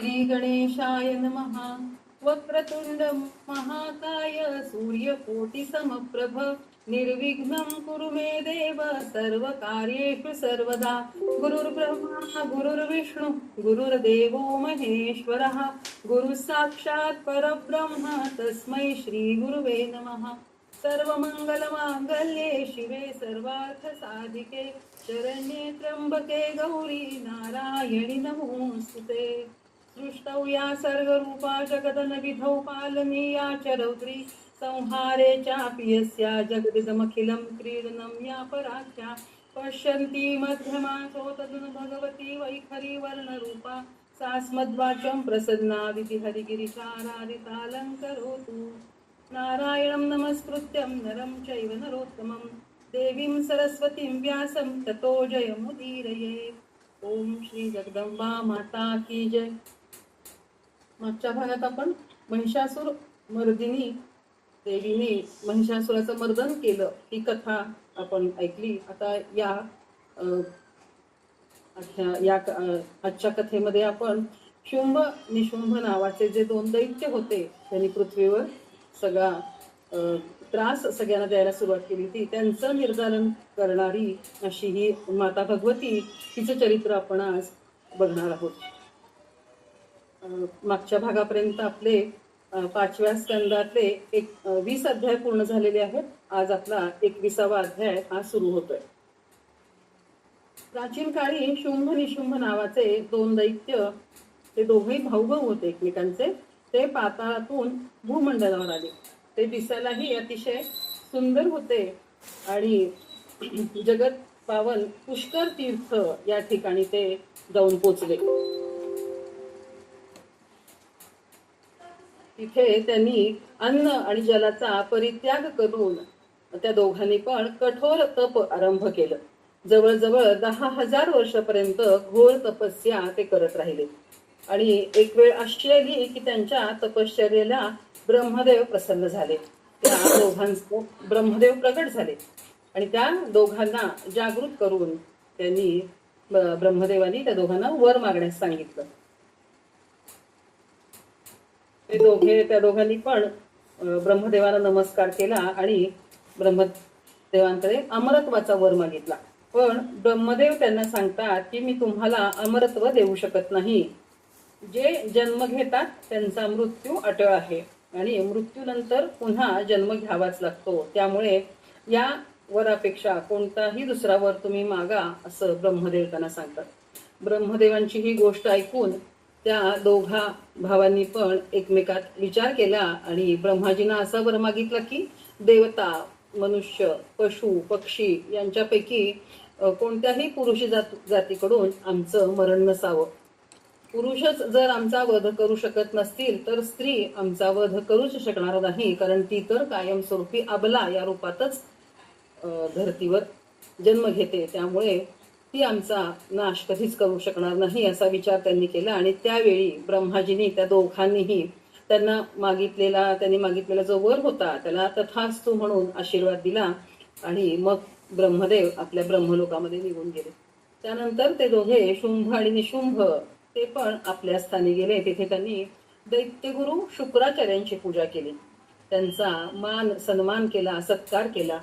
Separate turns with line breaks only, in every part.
श्री गणेशाय नमः. वक्रतुण्ड महाकाय सूर्यकोटिसमप्रभ. निर्विघ्नं कुरु मे देव सर्वकार्येषु सर्वदा. गुरुर्ब्रह्मा गुरुर्विष्णु गुरुर्देवो महेश्वरः. गुरुः साक्षात् परब्रह्म तस्मै श्रीगुरुवे नमः. सर्वमङ्गलमाङ्गल्ये शिवे सर्वार्थसाधिके. शरण्ये त्र्यम्बके गौरी नारायणि नमोऽस्तुते सृष्टौ या सर्गरूपा जगदनविधौ पालनीया च रौद्री संहारे चापि यस्या जगदिदमखिलं क्रीडनं या पराख्या पश्यन्ती मध्यमासो तदनु भगवती वैखरी वर्णरूपा। सास्मद्वाचं प्रसन्ना विधि नारायणं नमस्कृत्यं नरं चैव नरोत्तमं। देवीं सरस्वतीं व्यासं ततो जयमुदीरये। ॐ श्री जगदम्बा माता की जय। मागच्या भागात आपण महिषासूर मर्दिनी देवीने महिषासुराचं मर्दन केलं. ही कथा आपण ऐकली. आता या या आजच्या कथेमध्ये आपण शुंभ निशुंभ नावाचे जे दोन दैत्य होते त्यांनी पृथ्वीवर सगळा त्रास सगळ्यांना द्यायला सुरुवात केली. होती त्यांचं निर्धारण करणारी अशी ही माता भगवती तिचं चरित्र आपण आज बघणार आहोत. मागच्या भागापर्यंत आपले पाचव्या स्कंदातले एक वीस अध्याय पूर्ण झालेले आहेत. आज आपला एकविसावा अध्याय हा सुरू होतोय. प्राचीन काळी शुंभ निशुंभ नावाचे दोन दैत्य ते दोघेही भाऊभाऊ होते एकमेकांचे. ते पाताळातून भूमंडलावर आले. ते दिसायलाही अतिशय सुंदर होते आणि जगत पावन पुष्कर तीर्थ या ठिकाणी ते जाऊन पोचले. तिथे त्यांनी अन्न आणि जलाचा परित्याग करून त्या दोघांनी पण कठोर तप आरंभ केलं. जवळजवळ दहा हजार वर्षापर्यंत घोर तपस्या ते करत राहिले. आणि एक वेळ अशी आली की त्यांच्या तपश्चर्याला ब्रह्मदेव प्रसन्न झाले. त्या दोघांचं ब्रह्मदेव प्रकट झाले. आणि त्या दोघांना जागृत करून त्यांनी ब्रह्मदेवानी त्या दोघांना वर मागण्यास सांगितलं. ते दोघे त्या दोघांनी पण ब्रह्मदेवाला नमस्कार केला आणि ब्रह्मदेवांकडे अमरत्वाचा वर मागितला. पण ब्रह्मदेव त्यांना सांगतात की मी तुम्हाला अमरत्व देऊ शकत नाही. जे जन्म घेतात त्यांचा मृत्यू अटळ आहे. आणि मृत्यूनंतर पुन्हा जन्म घ्यावाच लागतो. त्यामुळे या वरापेक्षा कोणताही दुसरा वर तुम्ही मागा असं ब्रह्मदेव त्यांना सांगतात. ब्रह्मदेवांची ही गोष्ट ऐकून त्या दोघा भावांनी पण एकमेकात विचार केला आणि ब्रह्माजींना असा वर मागितला की देवता मनुष्य पशु पक्षी यांच्यापैकी कोणत्याही पुरुष जात जातीकडून आमचं मरण नसावं. पुरुषच जर आमचा वध करू शकत नसतील तर स्त्री आमचा वध करूच शकणार नाही कारण ती तर कायमस्वरूपी अबला या रूपातच धरतीवर धर्तीवर जन्म घेते. त्यामुळे ती आमचा नाश कधीच करू शकणार नाही असा विचार त्यांनी केला. आणि त्यावेळी ब्रह्माजींनी त्या दोघांनीही त्यांना मागितलेला त्यांनी मागितलेला जो वर होता त्याला तथास्तू म्हणून आशीर्वाद दिला आणि मग ब्रह्मदेव आपल्या ब्रह्मलोकामध्ये निघून गेले. त्यानंतर ते दोघे शुंभ आणि निशुंभ ते पण आपल्या स्थानी गेले. तिथे त्यांनी दैत्यगुरु शुक्राचार्यांची पूजा केली. त्यांचा मान सन्मान केला सत्कार केला.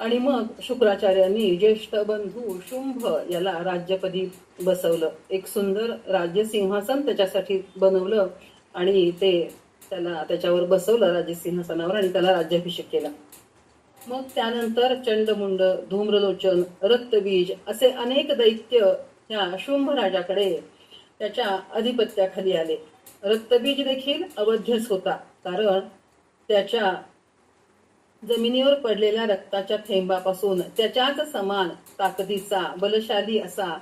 आणि मग शुक्राचार्यांनी ज्येष्ठ बंधू शुंभ याला राज्यपदी बसवलं. एक सुंदर राज्यसिंहासन त्याच्यासाठी बनवलं आणि ते त्याला त्याच्यावर बसवलं राज्यसिंहासनावर आणि त्याला राज्याभिषेक केला. मग त्यानंतर चंडमुंड धूम्रलोचन रक्तबीज असे अनेक दैत्य ह्या शुंभ राजाकडे त्याच्या अधिपत्याखाली आले. रक्तबीज देखील अवध्यच होता कारण त्याच्या जमिनीवर पडलेल्या रक्ताच्या थेंबापासून त्याच्याच समान ताकदीचा बलशाली असा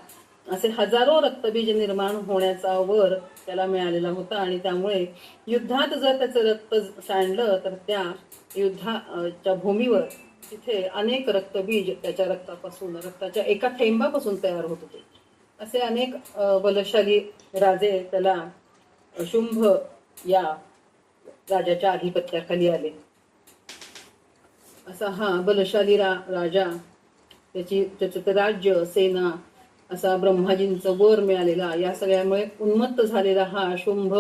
असे हजारो रक्तबीज निर्माण होण्याचा वर त्याला मिळालेला होता. आणि त्यामुळे युद्धात जर त्याचं रक्त सांडलं तर त्या युद्धाच्या भूमीवर तिथे अनेक रक्तबीज त्याच्या रक्तापासून रक्ताच्या एका थेंबापासून तयार होत होते. असे अनेक बलशाली राजे त्याला शुंभ या राजाच्या आधिपत्याखाली आले. असा हा बलशाली रा राजा त्याची त्याचं ते राज्य सेना असा ब्रह्माजींचं वर मिळालेला या सगळ्यामुळे उन्मत्त झालेला हा शुंभ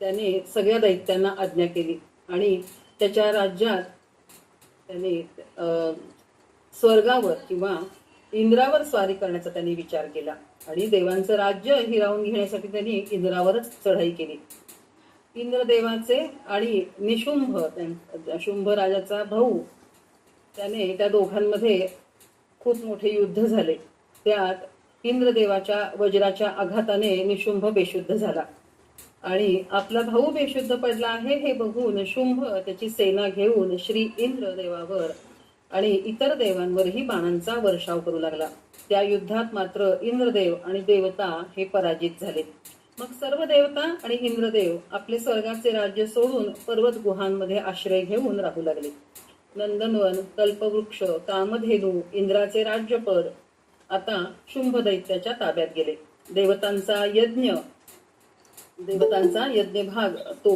त्याने सगळ्या दैत्यांना आज्ञा केली. आणि त्याच्या राज्यात त्याने अं, स्वर्गावर किंवा इंद्रावर स्वारी करण्याचा त्यांनी विचार केला. आणि देवांचं राज्य हिरावून घेण्यासाठी त्यांनी इंद्रावरच चढाई केली. इंद्रदेवाचे आणि निशुंभ त्यां- शुंभ राजाचा भाऊ त्याने त्या दोघांमध्ये खूप मोठे युद्ध झाले. त्यात इंद्रदेवाच्या वज्राच्या आघाताने निशुंभ बेशुद्ध झाला. आणि आपला भाऊ बेशुद्ध पडला आहे हे बघून शुंभ त्याची सेना घेऊन श्री इंद्रदेवावर आणि इतर देवांवरही बाणांचा वर्षाव करू लागला. त्या युद्धात मात्र इंद्रदेव आणि देवता हे पराजित झाले मग सर्व देवता आणि इंद्रदेव आपले स्वर्गाचे राज्य सोडून पर्वत गुहांमध्ये आश्रय घेऊन राहू लागले. नंदनवन कल्पवृक्ष कामधेनू इंद्राचे राज्यपद आता शुंभ दैत्याच्या ताब्यात गेले. देवतांचा यज्ञ देवतांचा यज्ञ भाग तो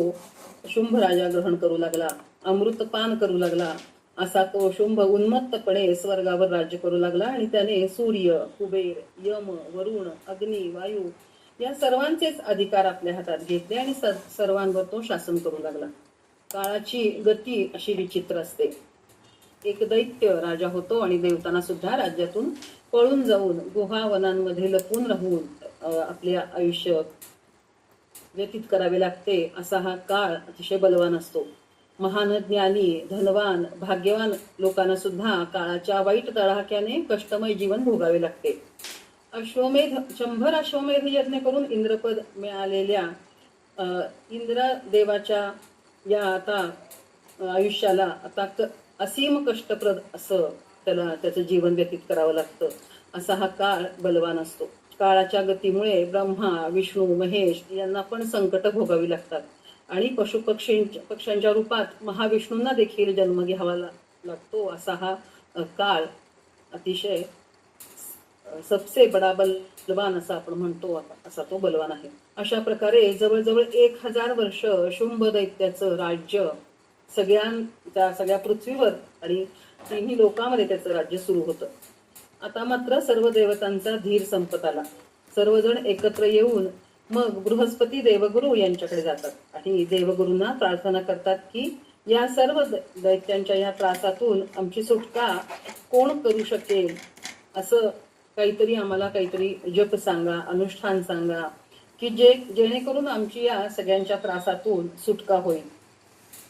शुंभ राजा ग्रहण करू लागला अमृत पान करू लागला असा तो शुंभ उन्मत्तपणे स्वर्गावर राज्य करू लागला आणि त्याने सूर्य कुबेर यम वरुण अग्नी वायू या सर्वांचेच अधिकार आपल्या हातात घेतले आणि सर्वांवर तो शासन करू लागला. काळाची गती अशी विचित्र असते. एक दैत्य राजा होतो आणि देवतांना सुद्धा राज्यातून पळून जाऊन गुहा वनांमध्ये लपून राहून आपले आयुष्य व्यतीत करावे लागते असा हा काळ अतिशय बलवान असतो. महान ज्ञानी धनवान भाग्यवान लोकांना सुद्धा काळाच्या वाईट तडाख्याने कष्टमय जीवन भोगावे लागते. अश्वमेध शंभर अश्वमेध यज्ञ करून इंद्रपद मिळालेल्या इंद्रदेवाच्या या आता आयुष्याला आता क- असीम कष्टप्रद असं त्याला त्याचं जीवन व्यतीत करावं लागतं. असा हा काळ बलवान असतो. काळाच्या गतीमुळे ब्रह्मा विष्णू महेश यांना पण संकट भोगावी लागतात. आणि पशु पक्षींच्या पक्ष्यांच्या रूपात महाविष्णूंना देखील जन्म घ्यावा लागतो असा हा काळ अतिशय सबसे बडा बलवान असा आपण म्हणतो असा तो बलवान आहे. अशा प्रकारे जवळजवळ एक हजार वर्ष शुंभ दैत्याचं राज्य सगळ्या त्या सगळ्या पृथ्वीवर आणि तिन्ही लोकांमध्ये त्याचं राज्य सुरू होतं. आता मात्र सर्व देवतांचा धीर संपत आला. सर्वजण एकत्र येऊन मग बृहस्पती देवगुरु यांच्याकडे जातात. आणि देवगुरूंना प्रार्थना करतात की या सर्व द- दैत्यांच्या या त्रासातून आमची सुटका कोण करू शकेल? असं काहीतरी आम्हाला काहीतरी जप सांगा अनुष्ठान सांगा की जे जेणेकरून आमची या सगळ्यांच्या त्रासातून सुटका होईल.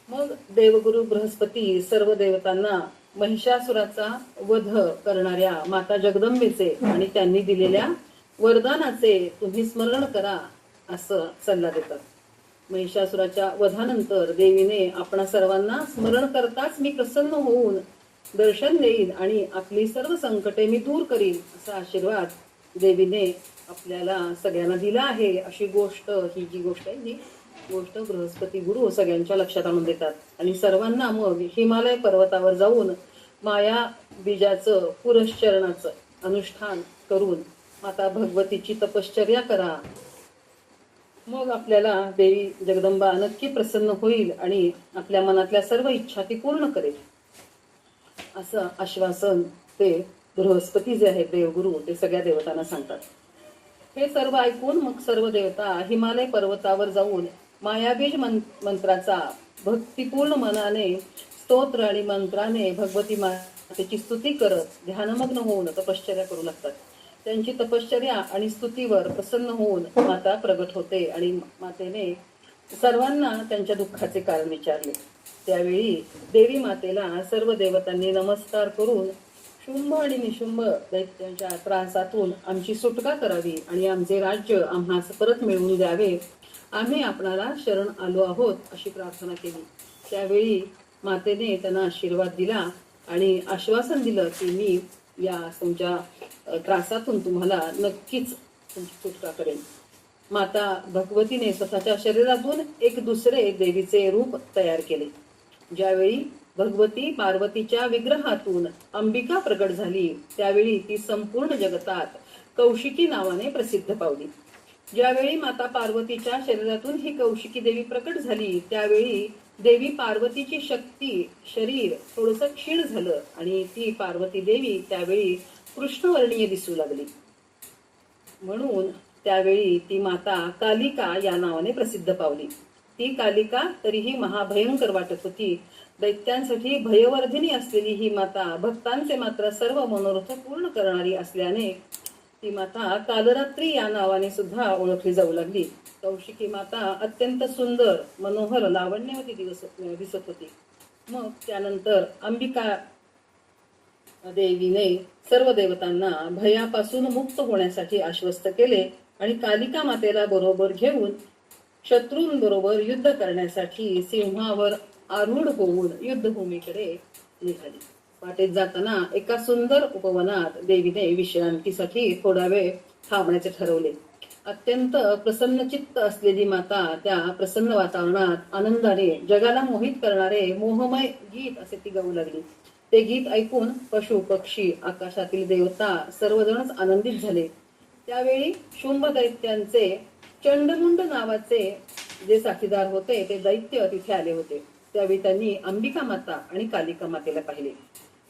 मग देवगुरु बृहस्पती सर्व देवतांना महिषासुराचा वध करणाऱ्या माता जगदंबेचे आणि त्यांनी दिलेल्या वरदानाचे तुम्ही स्मरण करा असं सल्ला देतात. महिषासुराच्या वधानंतर देवीने आपणा सर्वांना स्मरण करताच मी प्रसन्न होऊन दर्शन देईन आणि आपली सर्व संकटे मी दूर करीन असा आशीर्वाद देवीने आपल्याला सगळ्यांना दिला आहे. अशी गोष्ट ही जी गोष्ट आहे ही गोष्ट बृहस्पती गुरु सगळ्यांच्या लक्षात आणून देतात. आणि सर्वांना मग हिमालय पर्वतावर जाऊन माया बीजाचं पुरश्चरणाचं अनुष्ठान करून माता भगवतीची तपश्चर्या करा. मग आपल्याला देवी जगदंबा नक्की प्रसन्न होईल आणि आपल्या मनातल्या सर्व इच्छा ती पूर्ण करेल. असं आश्वासन ते बृहस्पती जे आहेत देवगुरु ते सगळ्या देवतांना सांगतात. हे सर्व ऐकून मग सर्व देवता हिमालय पर्वतावर जाऊन मायाबीज मं- मंत्राचा भक्तिपूर्ण मनाने स्तोत्र आणि मंत्राने भगवती मातेची स्तुती करत ध्यानमग्न होऊन तपश्चर्या करू लागतात. त्यांची तपश्चर्या आणि स्तुतीवर प्रसन्न होऊन माता प्रगट होते आणि मातेने सर्वांना त्यांच्या दुःखाचे कारण विचारले. त्यावेळी देवी मातेला सर्व देवतांनी नमस्कार करून शुंभ आणि निशुंभ दैत्यांच्या त्रासातून आमची सुटका करावी आणि आमचे राज्य आम्हास परत मिळवून द्यावे. आम्ही आपणाला शरण आलो आहोत अशी प्रार्थना केली. त्यावेळी मातेने त्यांना आशीर्वाद दिला आणि आश्वासन दिलं की मी या तुमच्या त्रासातून तुम्हाला नक्कीच तुमची सुटका करेन. माता भगवतीने स्वतःच्या शरीरातून एक दुसरे देवीचे रूप तयार केले. ज्यावेळी भगवती पार्वतीच्या विग्रहातून अंबिका प्रकट झाली त्यावेळी ती संपूर्ण जगतात कौशिकी नावाने प्रसिद्ध पावली. ज्यावेळी माता पार्वतीच्या शरीरातून ही कौशिकी देवी प्रकट झाली त्यावेळी देवी पार्वतीची शक्ती शरीर थोडस क्षीण झालं आणि ती पार्वती देवी त्यावेळी कृष्णवर्णीय दिसू लागली. म्हणून त्यावेळी ती माता कालिका या नावाने प्रसिद्ध पावली. ती कालिका तरीही महाभयंकर वाटत होती. दैत्यांसाठी भयवर्धिनी असलेली ही माता भक्तांचे मात्र सर्व मनोरथ पूर्ण करणारी असल्याने ती माता कालरात्री या नावाने सुद्धा ओळखली जाऊ लागली. कौशिकी माता अत्यंत सुंदर मनोहर लावण्यवती दिवस दिसत होती. मग त्यानंतर अंबिका देवीने सर्व देवतांना भयापासून मुक्त होण्यासाठी आश्वस्त केले आणि कालिका मातेला बरोबर घेऊन शत्रूंबरोबर युद्ध करण्यासाठी सिंहावर आरूढ होऊन युद्धभूमीकडे निघाली. वाटेत जाताना एका सुंदर उपवनात देवीने विश्रांतीसाठी थोडा वेळ थांबण्याचे ठरवले. अत्यंत प्रसन्नचित्त असलेली माता त्या प्रसन्न वातावरणात आनंदाने जगाला मोहित करणारे मोहमय गीत असे ती गाऊ लागली. ते गीत ऐकून पशु पक्षी आकाशातील देवता सर्वजणच आनंदित झाले. त्यावेळी शुंभ दैत्यांचे चंडमुंड नावाचे जे साथीदार होते ते दैत्य तिथे आले होते. त्यावेळी त्यांनी अंबिका माता आणि कालिका मातेला पाहिले.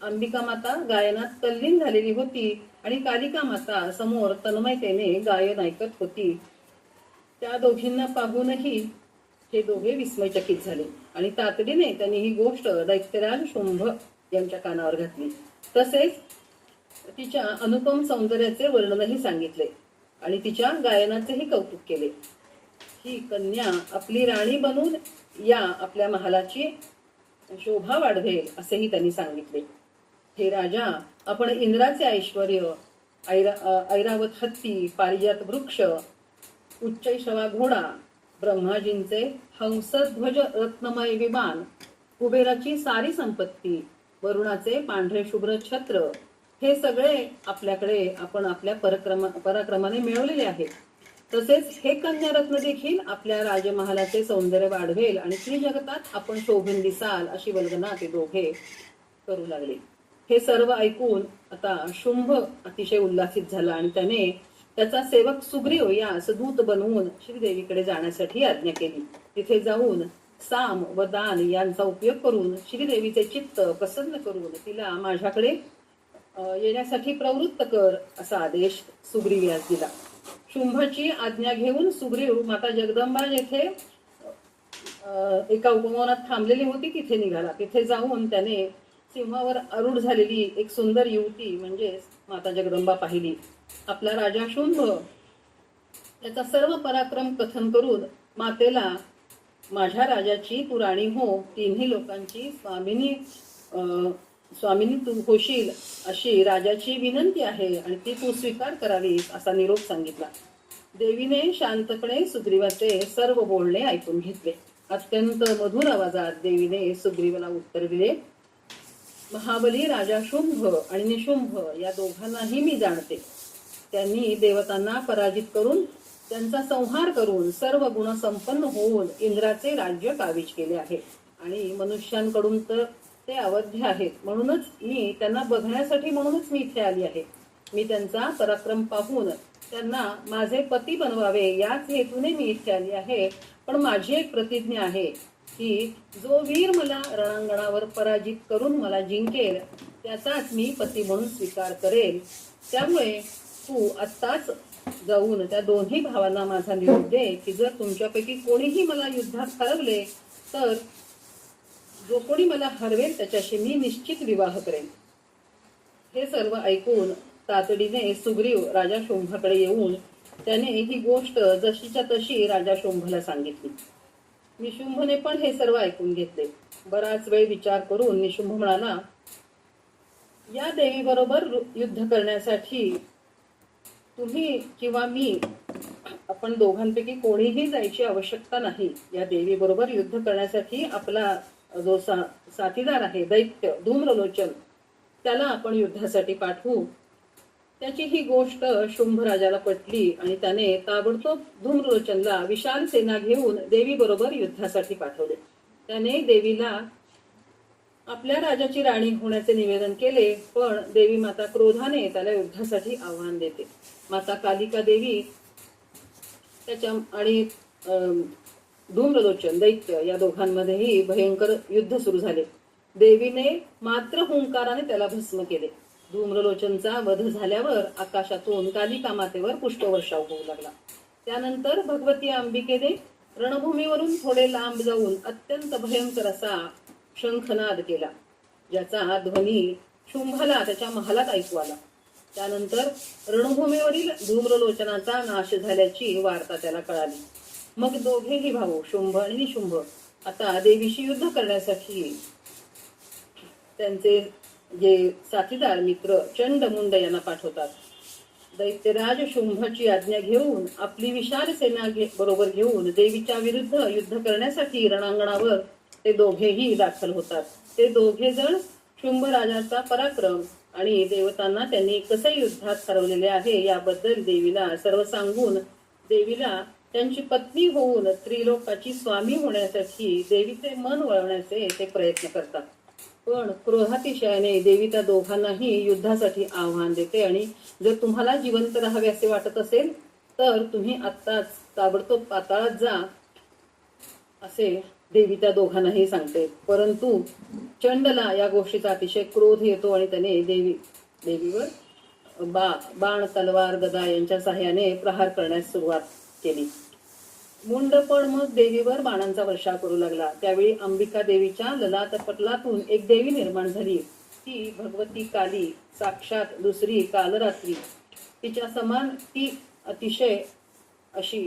अंबिका माता गायनात तल्लीन झालेली होती आणि कालिका माता समोर तन्मयतेने गायन ऐकत होती. त्या दोघींना पाहूनही हे दोघे विस्मयचकित झाले आणि तातडीने त्यांनी ही गोष्ट दैत्यराज शुंभ यांच्या कानावर घातली. तसेच तिच्या अनुपम सौंदर्याचे वर्णनही सांगितले. आणि तिच्या गायनाचेही कौतुक केले. ही कन्या आपली राणी बनून या आपल्या महालाची शोभा वाढवेल असेही त्यांनी सांगितले. हे राजा आपण इंद्राचे ऐश्वर ऐरा ऐरावत हत्ती पारिजात वृक्ष उच्चैशवा घोडा ब्रह्माजींचे हंसध्वज रत्नमय विमान कुबेराची सारी संपत्ती वरुणाचे पांढरे शुभ्र छत्र हे सगळे आपल्याकडे आपण आपल्या पराक्रमा पराक्रमाने मिळवलेले आहेत. तसेच हे कन्यारत्न देखील आपल्या राजमहालाचे सौंदर्य वाढवेल आणि त्रिजगतात आपण शोभून दिसाल अशी वल्गना ते दोघे करू लागले. हे सर्व ऐकून आता शुंभ अतिशय उल्हासित झाला आणि त्याने त्याचा सेवक सुग्रीव यास दूत बनवून श्रीदेवीकडे जाण्यासाठी आज्ञा केली. तिथे जाऊन साम व दान यांचा उपयोग करून श्रीदेवीचे चित्त प्रसन्न करून तिला माझ्याकडे येण्यासाठी प्रवृत्त कर असा आदेश सुग्रीव यास दिला. शुंभची आज्ञा घेऊन सुग्रीव माता जगदंबा येथे एका उपवनात थांबलेली होती तिथे निघाला. तिथे जाऊन त्याने सिंहावर अरुढ झालेली एक सुंदर युवती म्हणजेच माता जगदंबा पाहिली. आपला राजा शुंभ त्याचा सर्व पराक्रम कथन करून मातेला माझ्या राजाची तू राणी हो तिन्ही लोकांची स्वामिनी स्वामिनी तू होशील अशी राजाची विनंती आहे आणि ती तू स्वीकार करावीस असा निरोप सांगितला. देवीने शांतपणे सुग्रीवाचे सर्व बोलणे ऐकून घेतले. अत्यंत मधुर आवाजात देवीने सुग्रीवाला उत्तर दिले महाबली राजा शुंभ आणि निशुंभ या दोघांनाही मी जाणते. त्यांनी देवतांना पराजित करून त्यांचा संहार करून सर्व गुण संपन्न होऊन इंद्राचे राज्य काबीज केले आहे आणि मनुष्यांकडून तर ते अवध्य आहेत. म्हणूनच मी त्यांना बघण्यासाठी म्हणूनच मी इथे आली आहे. मी त्यांचा पराक्रम पाहून त्यांना माझे पती बनवावे याच हेतूने मी इथे आली आहे. पण माझी एक प्रतिज्ञा आहे की जो वीर मला रणांगणावर पराजित करून मला जिंकेल त्याचाच मी पती म्हणून स्वीकार करेल. त्यामुळे तू आत्ताच जाऊन त्या दोन्ही भावांना माझा निरोप दे की जर तुमच्यापैकी कोणीही मला युद्धात हरवले तर जो कोणी मला हरवेल त्याच्याशी मी निश्चित विवाह करेन. हे सर्व ऐकून तातडीने सुग्रीव राजा शोंभाकडे येऊन त्याने ही गोष्ट जशीच्या तशी राजा शोंभला सांगितली. निशुंभने पण हे सर्व ऐकून घेतले. बराच वेळ विचार करून निशुंभ म्हणाला या देवीबरोबर युद्ध करण्यासाठी तुम्ही किंवा मी आपण दोघांपैकी कोणीही जायची आवश्यकता नाही. या देवीबरोबर युद्ध करण्यासाठी आपला जो सा साथीदार आहे दैत्य धूम्रलोचन त्याला आपण युद्धासाठी पाठवू. त्याची ही गोष्ट शुंभ राजाला पटली आणि त्याने ताबडतोब धूम्रलोचनला विशाल सेना घेऊन देवी बरोबर युद्धासाठी पाठवले. त्याने देवीला आपल्या राजाची राणी होण्याचे निवेदन केले पण देवी माता क्रोधाने त्याला युद्धासाठी आव्हान देते. माता कालिका देवी त्याच्या आणि धूम्रलोचन दैत्य या दोघांमध्येही भयंकर युद्ध सुरू झाले. देवीने मात्र हुंकाराने त्याला भस्म केले. धूम्रलोचनचा वध झाल्यावर आकाशातून कालिका मातेवर पुष्पवर्षाव होऊ लागला. त्यानंतर भगवती अंबिकेने रणभूमीवरून थोडे लांब जाऊन अत्यंत भयंकर असा शंखनाद केला ज्याचा ध्वनी शुंभाला त्याच्या महालात ऐकू आला. त्यानंतर रणभूमीवरील धूम्रलोचनाचा नाश झाल्याची वार्ता त्याला कळाली. मग दोघेही भाऊ शुंभ आणि निशुंभ आता देवीशी युद्ध करण्यासाठी त्यांचे जे साथीदार मित्र चंड मुंड यांना पाठवतात. दैत्यराज शुंभची आज्ञा घेऊन आपली विशाल सेना घे- बरोबर घेऊन देवीच्या विरुद्ध युद्ध करण्यासाठी रणांगणावर ते दोघेही दाखल होतात. ते दोघे जण शुंभ राजाचा पराक्रम आणि देवतांना त्यांनी कसे युद्धात हरवलेले आहे याबद्दल देवीला सर्व सांगून देवीला त्यांची पत्नी होऊन त्रिलोकाची स्वामी होण्यासाठी देवीचे मन वळवण्याचे ते प्रयत्न करतात. पण क्रोधातिशयाने देवी त्या दोघांनाही युद्धासाठी आव्हान देते आणि जर तुम्हाला जिवंत राहावे असे वाटत असेल तर तुम्ही आत्ताच ताबडतोब पाताळात जा असे देवी त्या दोघांनाही सांगते. परंतु चंडला या गोष्टीचा अतिशय क्रोध येतो आणि त्याने देवी देवीवर बा बाण तलवार गदा यांच्या सहाय्याने प्रहार करण्यास सुरुवात केली. मुंड पण मग देवीवर बाणांचा वर्षा करू लागला. त्यावेळी अंबिका देवीच्या ललातपटलातून एक देवी निर्माण झाली. ती भगवती काली साक्षात दुसरी कालरात्री. तिच्या समान ती अतिशय अशी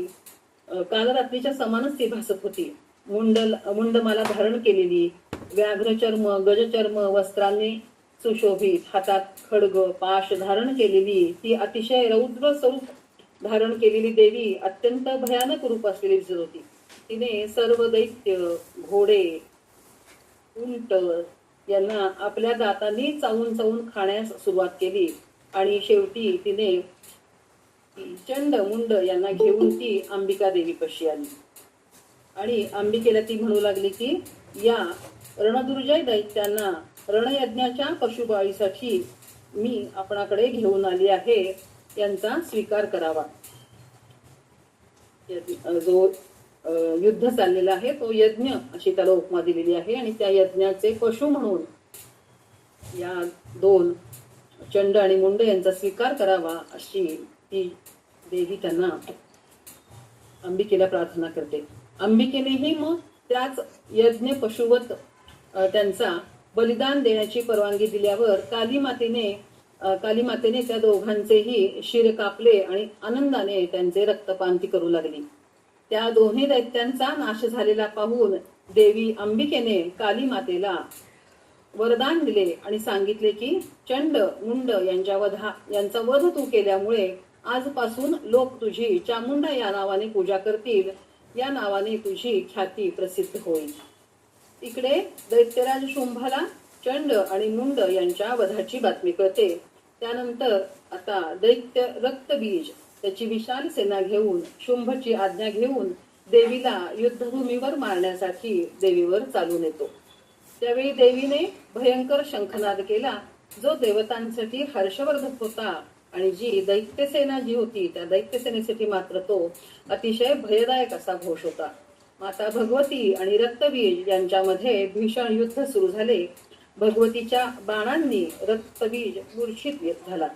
कालरात्रीच्या समानच ती भासत होती. मुंडल मुंडमाला धारण केलेली. व्याघ्र चर्म गजचर्म वस्त्रांनी सुशोभित हातात खडग पाश धारण केलेली. ती अतिशय रौद्र स्वरूप धारण केलेली देवी अत्यंत भयानक रूप असलेली दिसत होती. तिने सर्व दैत्य घोडे उंट यांना आपल्या दातांनी चावून चावून खाण्यास सुरुवात केली. आणि शेवटी तिने चंड मुंड यांना घेऊन ती अंबिका देवी पशी आली. आणि अंबिकेला ती म्हणू लागली की या रणदुर्जय दैत्यांना रणयज्ञाच्या पशुबाळीसाठी मी आपणाकडे घेऊन आली आहे. यांचा स्वीकार करावा. जो युद्ध चाललेला आहे तो यज्ञ अशी त्याला उपमा दिलेली आहे आणि त्या यज्ञाचे पशु म्हणून या दोन चंड आणि मुंड यांचा स्वीकार करावा अशी ती देवी त्यांना अंबिकेला प्रार्थना करते. अंबिकेनेही मग त्याच यज्ञ पशुवत त्यांचा बलिदान देण्याची परवानगी दिल्यावर काली मातेने कालीमातेने त्या दोघांचेही शिर कापले आणि आनंदाने त्यांचे रक्तपांती करू लागली. त्या दोन्ही दैत्यांचा नाश झालेला पाहून देवी अंबिकेने कालीमातेला वरदान दिले आणि सांगितले की चंड मुंड यांच्या वधा यांचा वध तू केल्यामुळे आजपासून लोक तुझी चामुंडा या नावाने पूजा करतील. या नावाने तुझी ख्याती प्रसिद्ध होईल. इकडे दैत्यराज शुंभाला चंड आणि मुंड यांच्या वधाची बातमी कळते. त्यानंतर आता दैत्य रक्तबीज त्याची विशाल सेना घेऊन शुंभची आज्ञा घेऊन देवीला युद्धभूमीवर मारण्यासाठी देवीवर चालून येतो. त्यावेळी देवीने भयंकर शंखनाद केला जो देवतांसाठी हर्षवर्धक होता आणि जी दैत्यसेना जी होती त्या दैत्यसेनेसाठी मात्र तो अतिशय भयदायक असा घोष होता. माता भगवती आणि रक्तबीज यांच्यामध्ये भीषण युद्ध सुरू झाले. भगवतीच्या बाणांनी रक्तबीज मूर्छित झाला.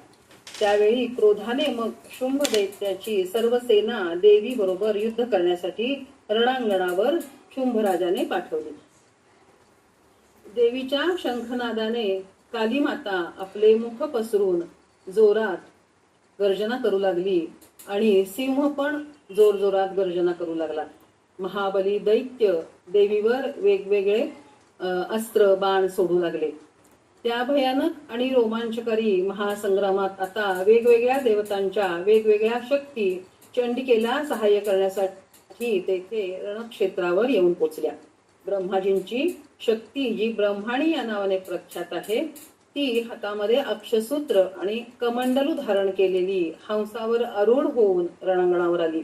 त्यावेळी क्रोधाने मग शुंभ दैत्याची सर्व सेना देवी बरोबर युद्ध करण्यासाठी रणांगणावर शुंभ राजाने पाठवली. देवीच्या शंखनादाने कालीमाता आपले मुख पसरून जोरात गर्जना करू लागली आणि सिंह पण जोर जोरात गर्जना करू लागला. महाबली दैत्य देवीवर वेगवेगळे अस्त्र बाण सोडू लागले. त्या भयानक आणि रोमांचकारी महासंग्रामात आता वेगवेगळ्या देवतांच्या वेगवेगळ्या शक्ती चंडिकेला सहाय्य करण्यासाठी तेथे रणक्षेत्रावर येऊन पोचल्या. ब्रह्माजींची शक्ती जी ब्रह्माणी या नावाने प्रख्यात आहे ती हातामध्ये अक्षसूत्र आणि कमंडलू धारण केलेली हंसावर आरूढ होऊन रणांगणावर आली.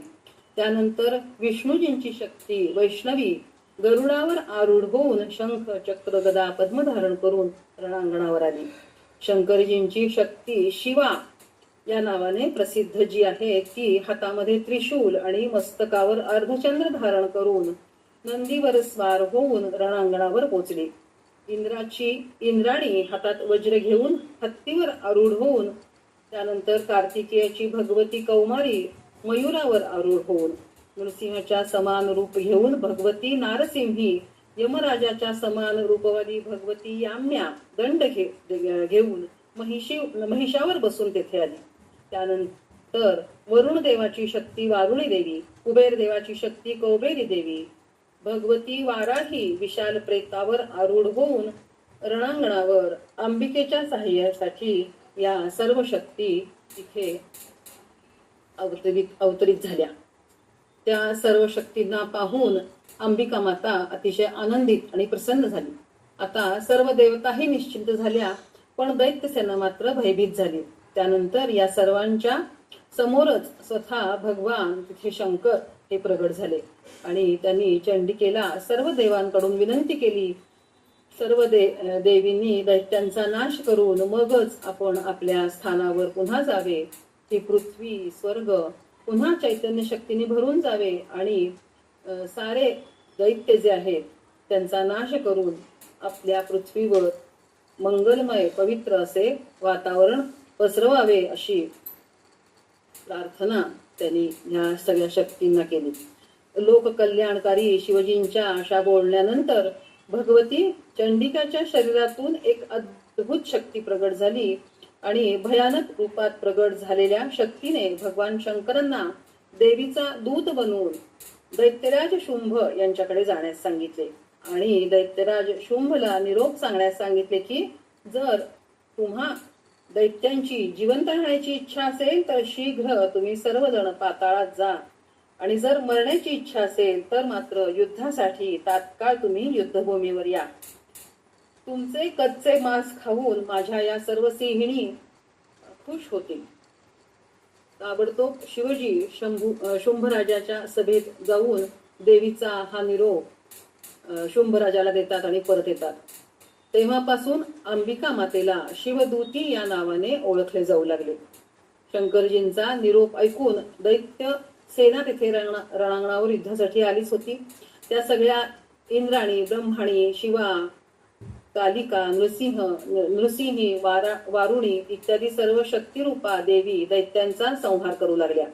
त्यानंतर विष्णूजींची शक्ती वैष्णवी गरुडावर आरूढ होऊन शंख चक्र गदा पद्म धारण करून रणांगणावर आली. शंकरजींची शक्ती शिवा या नावाने प्रसिद्ध जी आहे ती हातामध्ये त्रिशूल आणि मस्तकावर अर्धचंद्र धारण करून नंदीवर स्वार होऊन रणांगणावर पोचली. इंद्राची इंद्राणी हातात वज्र घेऊन हत्तीवर आरूढ होऊन त्यानंतर कार्तिकेयाची भगवती कौमारी मयुरावर आरूढ होऊन नृसिंहाच्या समान रूप घेऊन भगवती नारसिंही यमराजाच्या समान रूपवादी भगवती याम्या दंड घे घेऊन महिषी महिषावर बसून तेथे आली. त्यानंतर वरुण देवाची शक्ती वारुणी देवी कुबेर देवाची शक्ती कौबेरी देवी भगवती वाराही विशाल प्रेतावर आरूढ होऊन रणांगणावर अंबिकेच्या सहाय्यासाठी या सर्व शक्ती तिथे अवतरित अवतरित झाल्या. त्या सर्व शक्तींना पाहून अंबिका माता अतिशय आनंदित आणि प्रसन्न झाली. आता सर्व देवताही निश्चिंत झाल्या पण दैत्यसेना मात्र भयभीत झाली. त्यानंतर या सर्वांच्या समोरच स्वतः भगवान तिथे शंकर हे प्रगट झाले आणि त्यांनी चंडिकेला सर्व देवांकडून विनंती केली सर्व दे देवींनी दैत्यांचा नाश करून मगच आपण आपल्या स्थानावर पुन्हा जावे ही पृथ्वी स्वर्ग पुन्हा चैतन्य शक्तीने भरून जावे आणि सारे दैत्य जे आहेत त्यांचा नाश करून आपल्या पृथ्वीवर मंगलमय पवित्र असे वातावरण पसरवावे अशी प्रार्थना त्यांनी ह्या सगळ्या शक्तींना केली. लोककल्याणकारी शिवजींच्या अशा बोलण्यानंतर भगवती चंडिकाच्या शरीरातून एक अद्भुत शक्ती प्रगट झाली. आणि भयानक रूपात प्रगट झालेल्या शक्तीने भगवान शंकरांना देवीचा दूत बनवून दैत्यराज शुंभ यांच्याकडे जाण्यास सांगितले. आणि दैत्यराज शुंभला निरोप सांगण्यास सांगितले की जर तुम्हा दैत्यांची जिवंत राहण्याची इच्छा असेल तर शीघ्र तुम्ही सर्वजण पाताळात जा. आणि जर मरण्याची इच्छा असेल तर मात्र युद्धासाठी तात्काळ तुम्ही युद्धभूमीवर या. तुमचे कच्चे मांस खाऊन माझ्या या सर्व सिंहिणी खुश होतील. ताबडतोब शिवजी शंभू शुंभराजाच्या सभेत जाऊन देवीचा हा निरोप शुंभराजाला देतात आणि परत येतात. तेव्हापासून अंबिका मातेला शिवदूती या नावाने ओळखले जाऊ लागले. शंकरजींचा निरोप ऐकून दैत्य सेना तिथे रणांगणावर युद्धासाठी आलीच होती. त्या सगळ्या इंद्राणी ब्रह्माणी शिवा कालिका नृसिंह नृसिंही वारा वारुणी इत्यादी सर्व शक्तिरूपा देवी दैत्यांचा संहार करू लागल्या.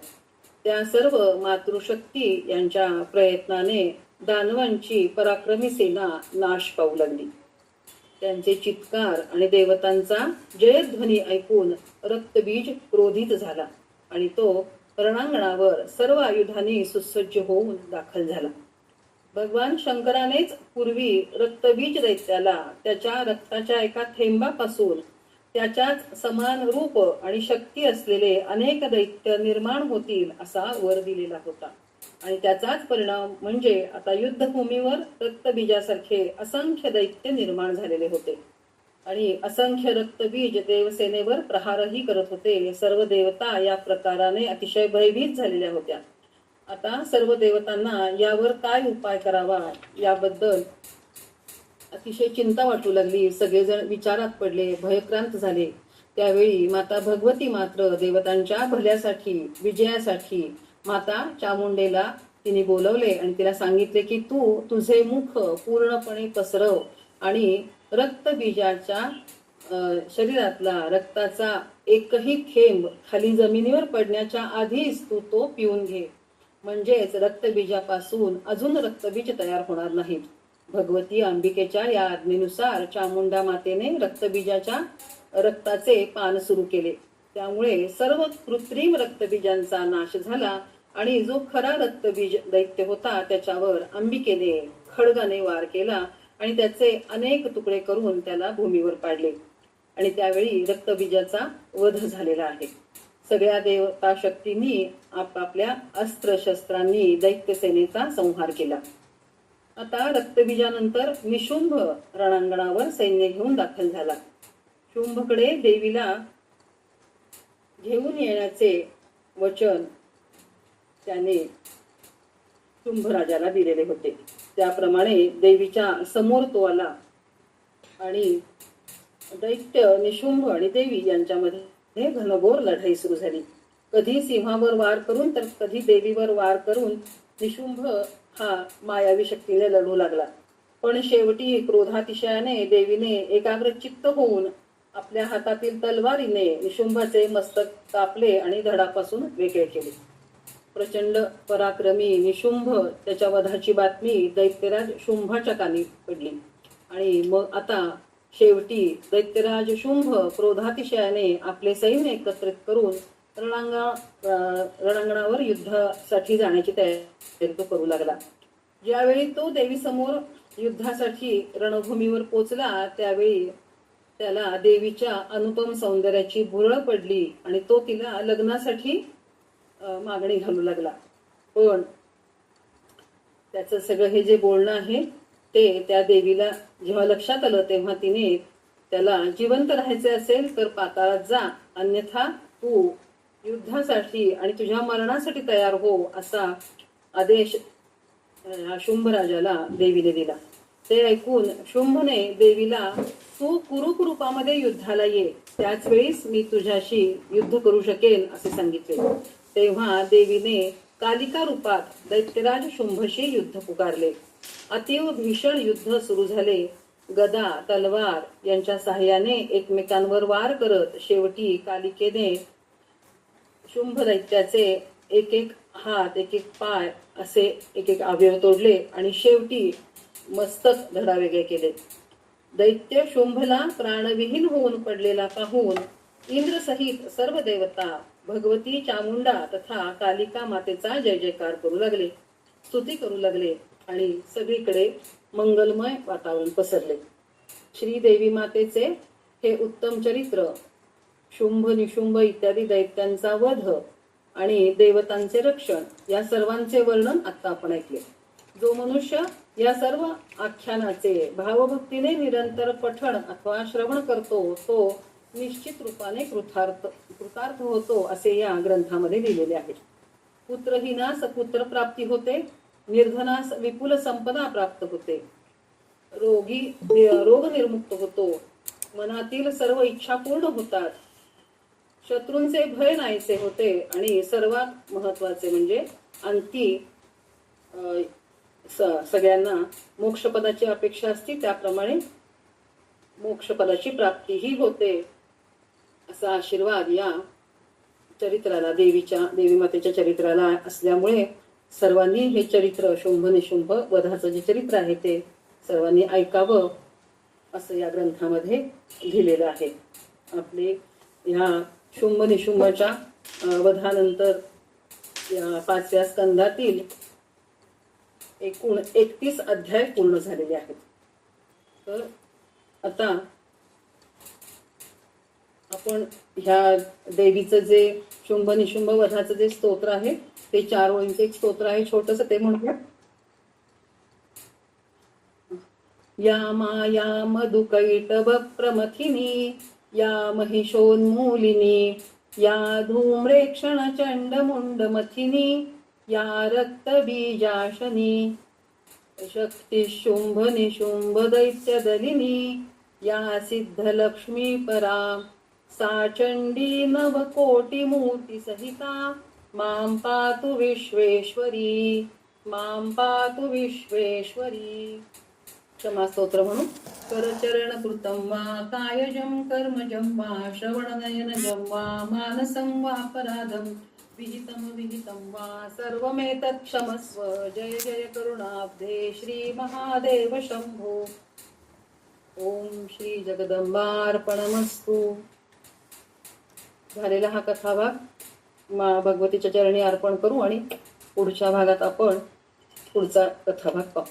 त्या सर्व मातृशक्ती यांच्या प्रयत्नाने दानवांची पराक्रमी सेना नाश पावू लागली. त्यांचे चित्कार आणि देवतांचा जयध्वनी ऐकून रक्तबीज क्रोधित झाला आणि तो रणांगणावर सर्व आयुधांनी सुसज्ज होऊन दाखल झाला. भगवान शंकरानेच पूर्वी रक्तबीज दैत्याला त्याच्या रक्ताच्या एका थेंबापासून त्याच्याच समान रूप आणि शक्ती असलेले अनेक दैत्य निर्माण होतील असा वर दिलेला होता. आणि त्याचाच परिणाम म्हणजे आता युद्धभूमीवर रक्तबीजासारखे असंख्य दैत्य निर्माण झालेले होते. आणि असंख्य रक्तबीज देवसेनेवर प्रहारही करत होते. सर्व देवता या प्रकाराने अतिशय भयभीत झालेल्या होत्या. आता सर्व देवतांना यावर काय उपाय करावा याबद्दल अतिशय चिंता वाटू लागली. सगळेजण विचारात पडले भयक्रांत झाले. त्यावेळी माता भगवती मात्र देवतांच्या भल्यासाठी विजयासाठी माता चामुंडेला तिने बोलवले आणि तिला सांगितले की तू तुझे मुख पूर्णपणे पसरव आणि रक्तबीजाच्या शरीरातला रक्ताचा एकही थेंब खाली जमिनीवर पडण्याच्या आधीच तू तो पिऊन घे. म्हणजेच रक्तबीजापासून अजून रक्तबीज तयार होणार नाहीत. भगवती अंबिकेच्या या आज्ञेनुसार चामुंडा मातेने रक्तबीजाच्या रक्ताचे पान सुरू केले. त्यामुळे सर्व कृत्रिम रक्तबीजांचा नाश झाला आणि जो खरा रक्तबीज दैत्य होता त्याच्यावर अंबिकेने खडगाने वार केला आणि त्याचे अनेक तुकडे करून त्याला भूमीवर पाडले. आणि त्यावेळी रक्तबीजाचा वध झालेला आहे. सगळ्या देवता शक्तींनी आपापल्या अस्त्र शस्त्रांनी दैत्यसेनेचा संहार केला. आता रक्तबीजानंतर निशुंभ रणांगणावर सैन्य घेऊन दाखल झाला. शुंभकडे देवीला घेऊन येण्याचे वचन त्याने शुंभ राजाला दिलेले होते. त्याप्रमाणे देवीच्या समोर तो आला आणि दैत्य निशुंभ आणि देवी यांच्यामध्ये घनघोर लढाई सुरू झाली. कधी सिंहावर वार करून तर कधी देवीवर वार करून निशुंभ हा मायावी शक्तीने लढू लागला. पण शेवटी क्रोधातिशयाने देवीने एकाग्र चित्त होऊन आपल्या हातातील तलवारीने निशुंभाचे मस्तक कापले आणि धडापासून वेगळे केले. प्रचंड पराक्रमी निशुंभ त्याच्या वधाची बातमी दैत्यराज शुंभाच्या कानी पडली. आणि मग आता शेवटी दैत्यराज शुंभ क्रोधातिशयाने आपले सैन्य एकत्रित करून रणांगा रणांगणावर युद्धासाठी जाण्याची तयारी तो करू लागला. ज्यावेळी तो देवीसमोर युद्धासाठी रणभूमीवर पोचला त्यावेळी त्याला देवीच्या अनुपम सौंदर्याची भुरळ पडली आणि तो तिला लग्नासाठी मागणी घालू लागला. पण त्याचं सगळं हे जे बोलणं आहे ते त्या देवीला जेव्हा लक्षात आलं तेव्हा तिने त्याला जिवंत राहायचे असेल तर पाताळात जा अन्यथा तू युद्धासाठी आणि तुझ्या मरणासाठी तयार हो असा आदेश शुंभ शुंभराजाला देवीने दिला. ते ऐकून शुंभने देवीला तू कुरुक रूपामध्ये युद्धाला ये त्याच वेळीस मी तुझ्याशी युद्ध करू शकेन असे सांगितले. तेव्हा देवीने कालिका रूपात दैत्यराज शुंभशी युद्ध पुकारले. अतीव भीषण युद्ध सुरू झाले. गदा तलवार यांच्या सहाय्याने एकमेकांवर वार करत शेवटी कालिकेने शुंभ दैत्याचे एक एक हात एक एक पाय असे एक एक अवयव तोडले आणि शेवटी मस्तक धडावेगळे केले. दैत्य शुंभला प्राणविहीन होऊन पडलेला पाहून इंद्रसहित सर्व देवता भगवती चामुंडा तथा कालिका मातेचा जय जयकार करू लागले. स्तुती करू लागले. आणि सगळीकडे मंगलमय वातावरण पसरले. श्री देवी मातेचे हे उत्तम चरित्र शुंभ निशुंभ इत्यादी दैत्यांचा वध आणि देवतांचे रक्षण या सर्वांचे वर्णन आता आपण ऐकले. जो मनुष्य या सर्व आख्यानाचे भावभक्तीने निरंतर पठण अथवा श्रवण करतो तो निश्चित रूपाने कृतार्थ कृतार्थ होतो असे या ग्रंथामध्ये लिहिलेले आहे. पुत्रहीना पुत्र प्राप्ती होते निर्धनास विपुल संपदा प्राप्त होते. रोगी रोग निर्मुक्त होतो. मनातील सर्व इच्छा पूर्ण होतात. शत्रूंचे भय नाहीसे होते आणि सर्वात महत्त्वाचे म्हणजे अंती स- सगळ्यांना मोक्षपदाची अपेक्षा असती त्याप्रमाणे मोक्षपदाची प्राप्तीही होते. असा आशीर्वाद या चरित्राला देवीच्या देवी मातेच्या चरित्राला असल्यामुळे सर्वांनी हे चरित्र शुंभ निशुंभ वधाचं जे चरित्र आहे ते सर्वांनी ऐकावं असं या ग्रंथामध्ये लिहिलेलं आहे. आपले ह्या शुंभ निशुंभच्या वधानंतर या पाचव्या स्कंदातील एकूण एकतीस अध्याय पूर्ण झालेले आहेत. तर आता आपण ह्या देवीचं जे शुंभ निशुंभ वधाचं जे स्तोत्र आहे ते चार ओळींचे एक स्तोत्र आहे छोटस ते म्हणतो या माया मधुकैटभ प्रमथिनी या महिषोन्मूलिनी या धूम्रेक्षण चंड मुंड मथिनी या रक्तबीजाशनी शक्ती शुंभ निशुंभ दैत्य दलिनी या सिद्ध लक्ष्मी परा सा चंडी नव कोटी मूर्ती सहिता मां पातु विश्वेश्वरी मां पातु विश्वेश्वरी। क्षमास्तोत्र म्हणून करचरणकृतं वा कायजं कर्मजं वा श्रवणनयनजं वा मानसं वापराधं विहितं विहितं वा सर्वमेतत् क्षमस्व। जय जय करुणाब्धे श्रीमहादेव शम्भो ओम श्री जगदंबार्पणमस्तु। झालेला हा कथाभाग भगवतीच्या चरणी अर्पण करू आणि पुढच्या भागात आपण पुढचा कथाभाग पाहू.